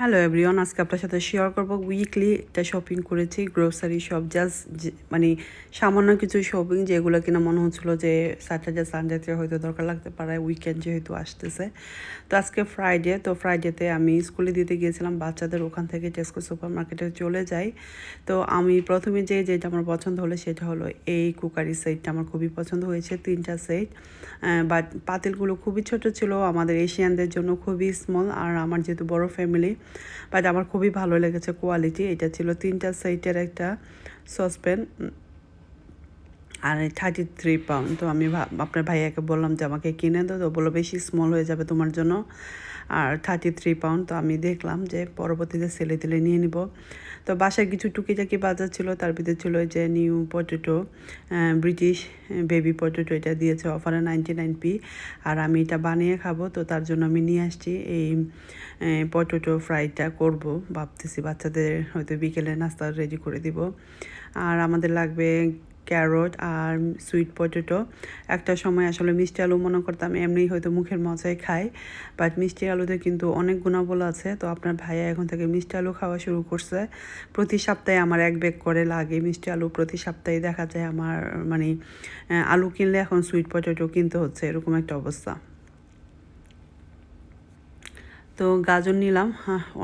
Hello everyone আজকে আপনার সাথে শেয়ার করব উইকলি একটা শপিং করেছি গ্রোসারি শপ জাস্ট মানে সামান্য কিছু শপিং যেগুলো কিনা মনে হচ্ছিল যে স্যাটারডে সানডেতে হয়তো দরকার লাগতে পারে উইকেন্ড যেহেতু আসতেছে। তো আজকে ফ্রাইডে তো ফ্রাইডেতে আমি স্কুলে দিতে গিয়েছিলাম, বাচ্চাদের ওখান থেকে টেস্কো সুপার মার্কেটে চলে যাই। তো আমি প্রথমে যে, যেটা আমার পছন্দ হলো সেটা হলো এই কুকারি সেটটা আমার খুবই পছন্দ হয়েছে, তিনটা সেট বাট পাতিলগুলো খুবই ছোট ছিল, আমাদের এশিয়ানদের জন্য খুবই স্মল আর আমার যেহেতু বড় ফ্যামিলি বাট আমার খুবই ভালো লেগেছে কোয়ালিটি এটা ছিল তিনটা সাইটের একটা সসপ্যান আর থার্টি থ্রি পাউন্ড তো আমি আপনার ভাইয়াকে বললাম যে আমাকে কিনে দাও, তো বলো বেশি স্মল হয়ে যাবে তোমার জন্য। আর থার্টি থ্রি পাউন্ড তো আমি দেখলাম যে পরবর্তীতে সেলে তেলে নিয়ে নিব। তো বাসায় কিছু টুকিটাকি বাজার ছিল, তার ভিতরে ছিল যে new potato British baby potato এটা দিয়েছে অফারে নাইনটি নাইন পি আর আমি এটা বানিয়ে খাব, তো তার জন্য আমি নিয়ে আসছি এই পটেটো ফ্রাইটা করব। ভাবতেছি বাচ্চাদের হয়তো বিকেলে নাস্তা রেডি করে দিব। আর আমাদের লাগবে ক্যারট আর সুইট পটেটো। একটা সময় আসলে মিষ্টি আলু মনে করতাম, এমনি হয়তো মুখের মজায় খাই। বাট মিষ্টি আলুতে কিন্তু অনেক গুণাবল আছে। তো আপনার ভাইয়া এখন থেকে মিষ্টি আলু খাওয়া শুরু করছে। প্রতি সপ্তাহে আমার এক ব্যাগ করে লাগে মিষ্টি আলু। প্রতি সপ্তাহে দেখা যায় আমার মানে আলু কিনলে এখন সুইট পটেটো কিনতে হচ্ছে। এরকম একটা অবস্থা। তো গাজর নিলাম।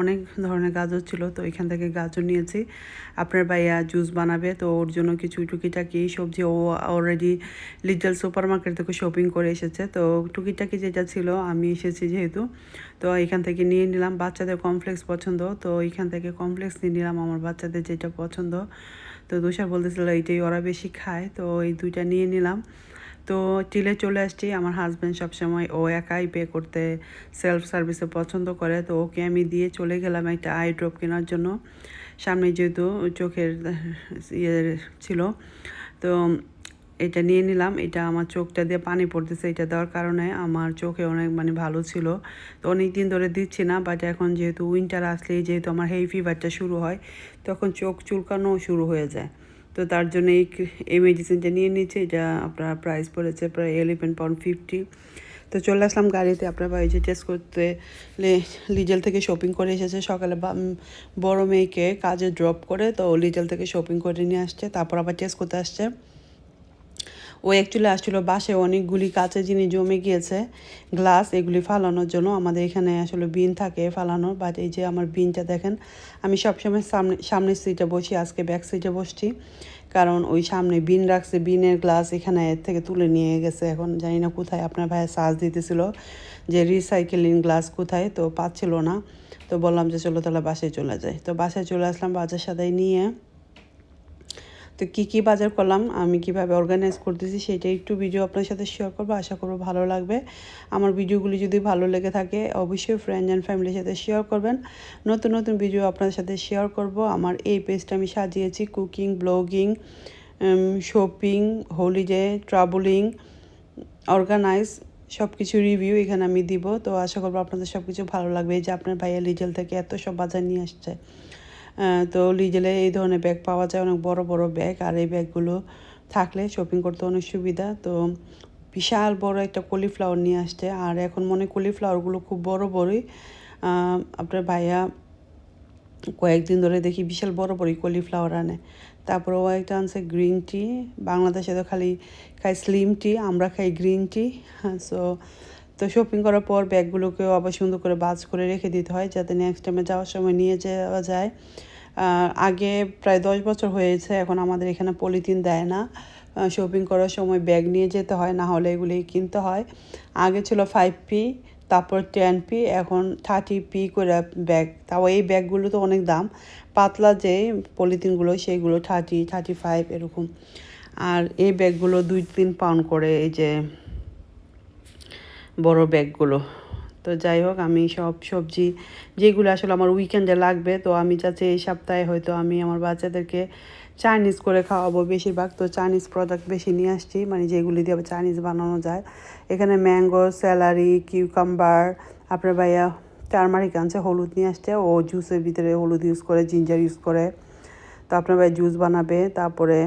অনেক ধরনের গাজর ছিল, তো এখান থেকে গাজর নিয়েছি। আপনার ভাইয়া জুস বানাবে, তো ওর জন্য কিছু টুকিটাকি সবজি। ও অলরেডি লিটল সুপার মার্কেট থেকে শপিং করে এসেছে, তো টুকিটাকি যেটা ছিল আমি এসেছি যেহেতু। তো এখান থেকে নিয়ে নিলাম। বাচ্চাদের কমপ্লেক্স পছন্দ, তো এখান থেকে কমপ্লেক্স নিয়ে নিলাম আমার বাচ্চাদের যেটা পছন্দ। তো দুষা বলতেছিল, এইটাই ওরা বেশি খায়। তো এই দুইটা নিয়ে নিলাম। তো টিলে চলে আসছি। আমার হাজব্যান্ড সবসময় ও একাই পে করতে সেলফ সার্ভিসে পছন্দ করে। তো ওকে আমি দিয়ে চলে গেলাম একটা আই ড্রপ কেনার জন্য। সামনে যেহেতু চোখের ইয়ে ছিল, তো এটা নিয়ে নিলাম। এটা আমার চোখটা দিয়ে পানি পড়তেছে, এটা দেওয়ার কারণে আমার চোখে অনেক মানে ভালো ছিল। তো অনেক দিন ধরে দিচ্ছি না বাট এখন যেহেতু উইন্টার আসলেই যেহেতু আমার হেই ফিভারটা শুরু হয়, তখন চোখ চুলকানো শুরু হয়ে যায়। তো তার জন্য এই এই মেডিসিনটা নিয়ে নিচ্ছে এটা আপনার প্রাইস পড়েছে প্রায় ইলেভেন পাউন্ড ফিফটি তো চলে আসলাম গাড়িতে। আপনার বাড়ি যে টেস্ট করতে লিজেল থেকে শপিং করে এসেছে। সকালে বড় মেয়েকে কাজে ড্রপ করে তো লিজেল থেকে শপিং করে নিয়ে আসছে। তারপর আবার টেস্ট করতে আসছে। ও অ্যাকচুয়ালি আসছিল বাসে অনেকগুলি কাঁচের জিনিস জমে গিয়েছে, গ্লাস এগুলি ফালানোর জন্য। আমাদের এখানে আসলে বিন থাকে ফালানোর বাট এই যে আমার বিনটা দেখেন, আমি সবসময় সামনে, সামনের সিটে বসি, আজকে ব্যাক সিটে বসছি, কারণ ওই সামনে বিন রাখছে, বিনের গ্লাস এখানে এর থেকে তুলে নিয়ে গেছে। এখন জানি না কোথায় আপনার ভাইয়ের সাজ দিতেছিল যে রিসাইকেলিং গ্লাস কোথায়, তো পাচ্ছিল না। তো বললাম যে চলো তাহলে বাসায় চলে যায় তো বাসায় চলে আসলাম বাজার সাদাই নিয়ে। তো কী কী বাজার করলাম, আমি কীভাবে অর্গানাইজ করতেছি সেটা একটু ভিডিও আপনার সাথে শেয়ার করব, আশা করব ভালো লাগবে। আমার ভিডিওগুলি যদি ভালো লেগে থাকে, অবশ্যই ফ্রেন্ড অ্যান্ড ফ্যামিলির সাথে শেয়ার করবেন। নতুন নতুন ভিডিও আপনাদের সাথে শেয়ার করব। আমার এই পেজটা আমি সাজিয়েছি cooking blogging shopping holiday travelling organise সব কিছু রিভিউ এখানে আমি দিব। তো আশা করব আপনাদের সব কিছু ভালো লাগবে। এই যে আপনার ভাইয়া লিজেল থেকে এত সব বাজার নিয়ে আসছে। তো লিজেলে এই ধরনের ব্যাগ পাওয়া যায়, অনেক বড় বড় ব্যাগ আর এই ব্যাগগুলো থাকলে শপিং করতে অনেক সুবিধা। তো বিশাল বড় একটা কলিফ্লাওয়ার নিয়ে আসছে, আর এখন মনে কলিফ্লাওয়ারগুলো খুব বড়, বড়ই। আপনার ভাইয়া কয়েকদিন ধরে দেখি বিশাল বড়, বড়ই কলিফ্লাওয়ার আনে। তারপরে ও একটা আনছে গ্রিন টি বাংলাদেশে তো খালি খাই স্লিম টি আমরা খাই গ্রিন টি সো তো শপিং করার পর ব্যাগগুলোকেও আবার সুন্দর করে বাজ করে রেখে দিতে হয় যাতে নেক্সট টাইমে যাওয়ার সময় নিয়ে যাওয়া যায়। আগে প্রায় দশ বছর হয়েছে, এখন আমাদের এখানে পলিথিন দেয় না। শপিং করার সময় ব্যাগ নিয়ে যেতে হয়, না হলে এগুলি কিনতে হয়। আগে ছিল ফাইভ পি তারপর টেন পি এখন থার্টি পি করে ব্যাগ। তাও এই ব্যাগগুলো তো অনেক দাম। পাতলা যে পলিথিনগুলো সেইগুলো থার্টি থার্টি ফাইভ এরকম। আর এই ব্যাগগুলো দুই তিন পাউন্ড করে, এই যে বড় ব্যাগগুলো। তো যাই হোক, আমি সব সবজি যেগুলো আসলে আমার উইকেন্ডে লাগবে, তো আমি চাচ্ছি এই সপ্তাহে হয়তো আমি আমার বাচ্চাদেরকে চাইনিজ করে খাওয়াবো বেশিরভাগ। তো চাইনিজ প্রোডাক্ট বেশি নিয়ে আসছি মানে যেগুলি দিয়ে চাইনিজ বানানো যায়। এখানে ম্যাঙ্গো স্যালারি কিউকাম্বার আপনার ভাইয়া টারমারিক আনছে, হলুদ নিয়ে আসছে। ও জুসের ভিতরে হলুদ ইউজ করে জিঞ্জার ইউজ করে। তো আপনার ভাই জুস বানাবে, তারপরে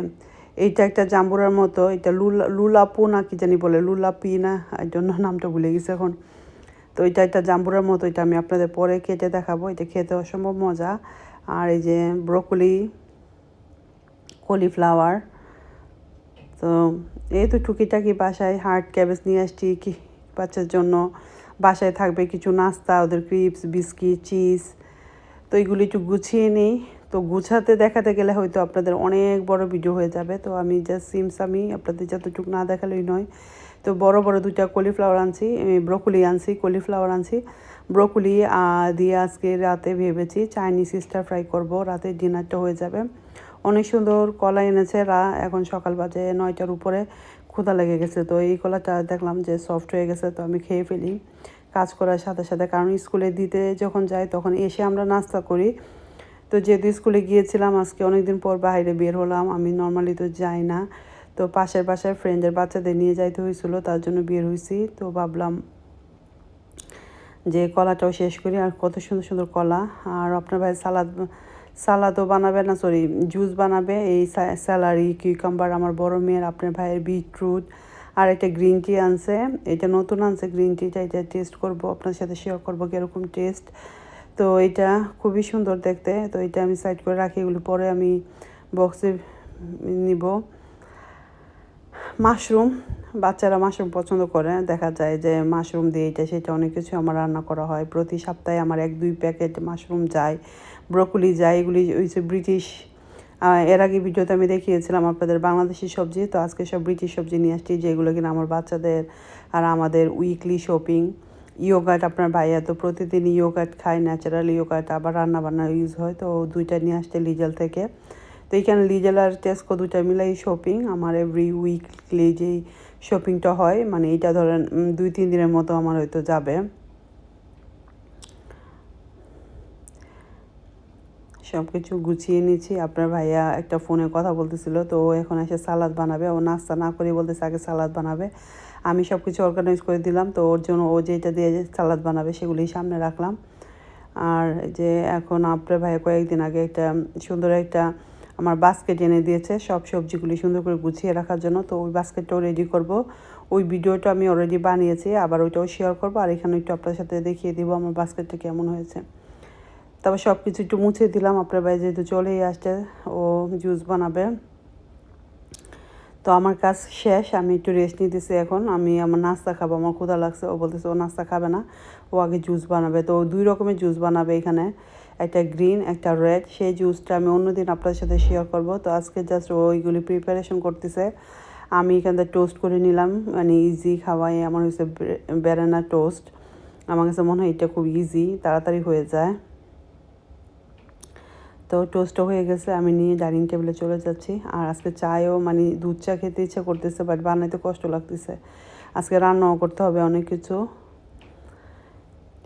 এইটা একটা জাম্বুরার মতো, এটা লুলা, লুলাপু না কি জানি বলে, লুলাপি না, এই জন্য নামটা ভুলে গেছে এখন। তো এটা একটা জাম্বুরার মতো, এটা আমি আপনাদের পরে কেটে দেখাবো, এটা খেতে অসম্ভব মজা। আর এই যে ব্রোকলি, কলিফ্লাওয়ার, তো এই তো টুকিটাকি বাসায় হার্ট ক্যাবেজ নিয়ে আসছি কি বাচ্চার জন্য। বাসায় থাকবে কিছু নাস্তা, ওদের ক্রিপস, বিস্কিট, চিজ, তো এইগুলি একটু গুছিয়ে নিই। তো গুছাতে দেখাতে গেলে হয়তো আপনাদের অনেক বড় ভিডিও হয়ে যাবে। তো আমি জাস্ট সিমস আমি আপনাদের যতটুকু না দেখালেই নয়। তো বড় বড় দুইটা কলিফ্লাওয়ার আনছি ব্রোকলি আনছি কলিফ্লাওয়ার আনছি। ব্রোকলি দিয়ে আজকে রাতে ভেবেছি চাইনিজ স্টার ফ্রাই করব, রাতে ডিনারটা হয়ে যাবে। অনেক সুন্দর কলা এনেছে রা, এখন সকাল বাজে নয়টার উপরে ক্ষুধা লেগে গেছে। তো এই কলাটা দেখলাম যে সফট হয়ে গেছে, তো আমি খেয়ে ফেলি। কাজ করার সাথে সাথে, কারণ স্কুলে দিতে যখন যাই তখন এসে আমরা নাস্তা করি। তো যেহেতু স্কুলে গিয়েছিলাম, আজকে অনেকদিন পর বাইরে বের হলাম। আমি নর্মালি তো যাই না। তো পাশের পাশের ফ্রেন্ডের বাচ্চাদের নিয়ে যাইতে হয়েছিল তার জন্য বের হয়েছি তো ভাবলাম যে কলাটাও শেষ করি, আর কত সুন্দর সুন্দর কলা। আর আপনার ভাই সালাদ, সালাদও বানাবে না সরি জুস বানাবে। এই স্যালারি কিউকাম্বার আমার বড় মেয়ের, আপনার ভাইয়ের বিটরুট আর একটা গ্রিন টি আনছে। এটা নতুন আনছে গ্রিন টিটা এটা টেস্ট করব, আপনার সাথে শেয়ার করব কীরকম টেস্ট তো এটা খুবই সুন্দর দেখতে। তো এটা আমি সাইড করে রাখি, এগুলো পরে আমি বক্সে নিব। মাশরুম, বাচ্চারা মাশরুম পছন্দ করে। দেখা যায় যে মাশরুম দিয়ে এটা, সেটা অনেক কিছু আমার রান্না করা হয়। প্রতি সপ্তাহে আমার এক, দুই প্যাকেট মাশরুম যায়, ব্রকুলি যায়, এগুলি হচ্ছে ব্রিটিশ এর আগে ভিডিওতে আমি দেখিয়েছিলাম আপনাদের বাংলাদেশি সবজি। তো আজকে সব ব্রিটিশ সবজি নিয়ে আসছি, যেগুলো কিনা আমার বাচ্চাদের আর আমাদের উইকলি শপিং ইয়োগাট আপনার ভাইয়া তো প্রতিদিন ইয়োগাট খায় ন্যাচারাল ইয়োগাট আবার রান্নাবান্না ইউজ হয়, তো দুইটা নিয়ে আসছে লিজেল থেকে। তো এইখানে লিজেল আর টেস্কো দুইটা মিলাই শপিং আমার এভরি উইকলি যেই শপিংটা হয় মানে এটা ধরেন দুই, তিন দিনের মতো আমার হয়তো যাবে। সব কিছু গুছিয়ে নিয়েছি। আপনার ভাইয়া একটা ফোনে কথা বলতেছিল, তো ও এখন এসে সালাদ বানাবে। ও নাস্তা না করে বলতেছে আগে সালাদ বানাবে। আমি সব কিছু অর্গানাইজ করে দিলাম, তো ওর জন্য ও যেটা দিয়ে সালাদ বানাবে সেগুলি সামনে রাখলাম। আর যে এখন আপনার ভাইয়া কয়েকদিন আগে একটা সুন্দর একটা আমার বাস্কেট এনে দিয়েছে, সব সবজিগুলি সুন্দর করে গুছিয়ে রাখার জন্য। তো ওই বাস্কেটটাও রেডি করব। ওই ভিডিওটা আমি অলরেডি বানিয়েছি, আবার ওইটাও শেয়ার করব। আর এখানে একটু আপনার সাথে দেখিয়ে দিব আমার বাস্কেটটা কেমন হয়েছে। তারপর সব কিছু একটু মুছে দিলাম, আপনার ভাই যেহেতু চলেই আসছে, ও জুস বানাবে। তো আমার কাজ শেষ, আমি একটু রেস্ট নিতেছি এখন, আমি আমার নাস্তা খাব, আমার ক্ষুধা লাগছে, ও বলতেছে ও নাস্তা খাবে না, ও আগে জুস বানাবে। তো দুই রকমের জুস বানাবে এখানে, একটা গ্রিন একটা রেড সেই জুসটা আমি অন্যদিন আপনাদের সাথে শেয়ার করব। তো আজকে জাস্ট ওইগুলি প্রিপারেশন করতেছে, আমি এখান টোস্ট করে নিলাম মানে ইজি খাওয়াই, আমার হচ্ছে বেরানা টোস্ট আমার কাছে মনে হয় এটা খুব ইজি তাড়াতাড়ি হয়ে যায়। তো টোস্টও হয়ে গেছে, আমি নিয়ে ডাইনিং টেবিলে চলে যাচ্ছি। আর আজকে চায়ও মানে দুধ চা খেতে ইচ্ছা করতেছে বাট বানাইতে কষ্ট লাগতেছে। আজকে রান্নাও করতে হবে অনেক কিছু।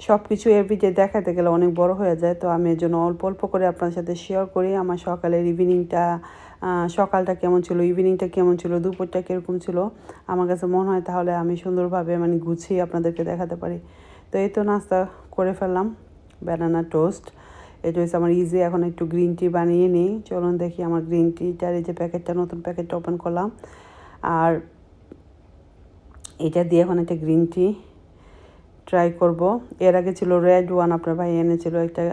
সব কিছু এভরিডে দেখাতে গেলে অনেক বড় হয়ে যায়, তো আমি এর জন্য অল্প অল্প করে আপনার সাথে শেয়ার করি। আমার সকালের ইভিনিংটা সকালটা কেমন ছিল ইভিনিংটা কেমন ছিল, দুপুরটা কীরকম ছিল, আমার কাছে মনে হয় তাহলে আমি সুন্দরভাবে মানে গুছিয়ে আপনাদেরকে দেখাতে পারি। তো এই তো নাস্তা করে ফেললাম ব্যানানা টোস্ট এটা হচ্ছে আমার ইজি এখন একটু গ্রিন টি বানিয়ে নিই। চলুন দেখি আমার গ্রিন টিটার এই যে প্যাকেটটা নতুন প্যাকেটটা ওপেন করলাম। আর এটা দিয়ে এখন একটা গ্রিন টি ট্রাই করব। এর আগে ছিল রেড ওয়ান আপনার ভাই এনেছিল একটা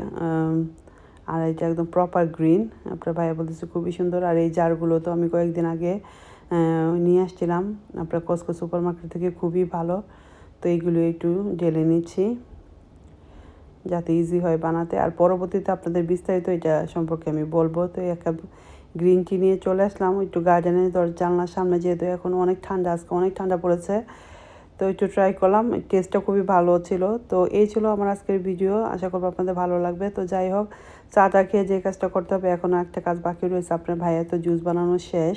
আর এটা একদম প্রপার গ্রিন আপনার ভাইয়া বলতেছে, খুবই সুন্দর। আর এই জারগুলো তো আমি কয়েকদিন আগে নিয়ে আসছিলাম। আপনার কসকো সুপার মার্কেট থেকে খুবই ভালো। তো এইগুলো একটু ঢেলে নিচ্ছি। যাতে ইজি হয় বানাতে। আর পরবর্তীতে আপনাদের বিস্তারিত এটা সম্পর্কে আমি বলব। তো একটা গ্রিন টি নিয়ে চলে আসলাম। একটু গার্ডেনের দর জানলার সামনে যেহেতু এখন অনেক ঠান্ডা, আজকে অনেক ঠান্ডা পড়েছে। তো একটু ট্রাই করলাম। টেস্টটা খুবই ভালো ছিল। তো এই ছিল আমার আজকের ভিডিও আশা করব আপনাদের ভালো লাগবে। তো যাই হোক চাটা খেয়ে যে কাজটা করতে হবে এখনও একটা কাজ বাকি রয়েছে। আপনার ভাইয়া তো জুস বানানো শেষ।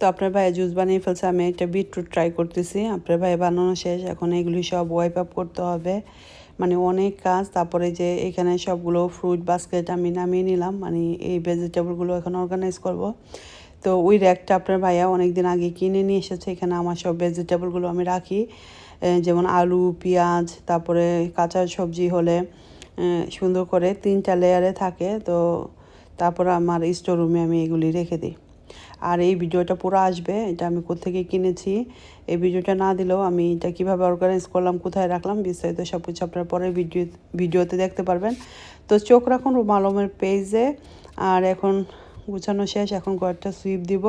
তো আপনার ভাই জুস বানিয়ে ফেলছে, আমি একটা বিটরুট ট্রাই করতেছি। আপনার ভাই বানানো শেষ, এখন এগুলি সব ওয়াইপ আপ করতে হবে। মানে অনেক কাজ, তারপরে যে এখানে সবগুলো ফ্রুট বাস্কেট আমি নামিয়ে নিলাম মানে এই ভেজিটেবলগুলো এখন অর্গানাইজ করব। তো ওই র্যাকটা আপনার ভাইয়া অনেক দিন আগে কিনে নিয়ে এসেছে, এখানে আমার সব ভেজিটেবলগুলো আমি রাখি। যেমন আলু, পেঁয়াজ, তারপরে কাঁচা সবজি হলে সুন্দর করে তিনটা লেয়ারে থাকে, তো তারপর আমার স্টোর রুমে আমি এগুলি রেখে দিই। আর এই ভিডিওটা পুরো আসবে, এটা আমি কোথেকে কিনেছি, এই ভিডিওটা না দিলেও আমি এটা কীভাবে অর্গানাইজ করলাম, কোথায় রাখলাম, বিস্তারিত সব কিছু আপনার পরের ভিডিও ভিডিওতে দেখতে পারবেন। তো চোখ রাখুন রুমা আলমের পেজে আর এখন গুছানো শেষ, এখন কয়েকটা সুইপ দিব,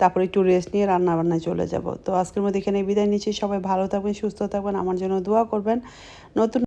তারপরে একটু রেস্ট নিয়ে রান্না বান্নায় চলে যাব। তো আজকের মধ্যে এখানে বিদায় নিচ্ছি, সবাই ভালো থাকবেন, সুস্থ থাকবেন, আমার জন্য দোয়া করবেন। নতুন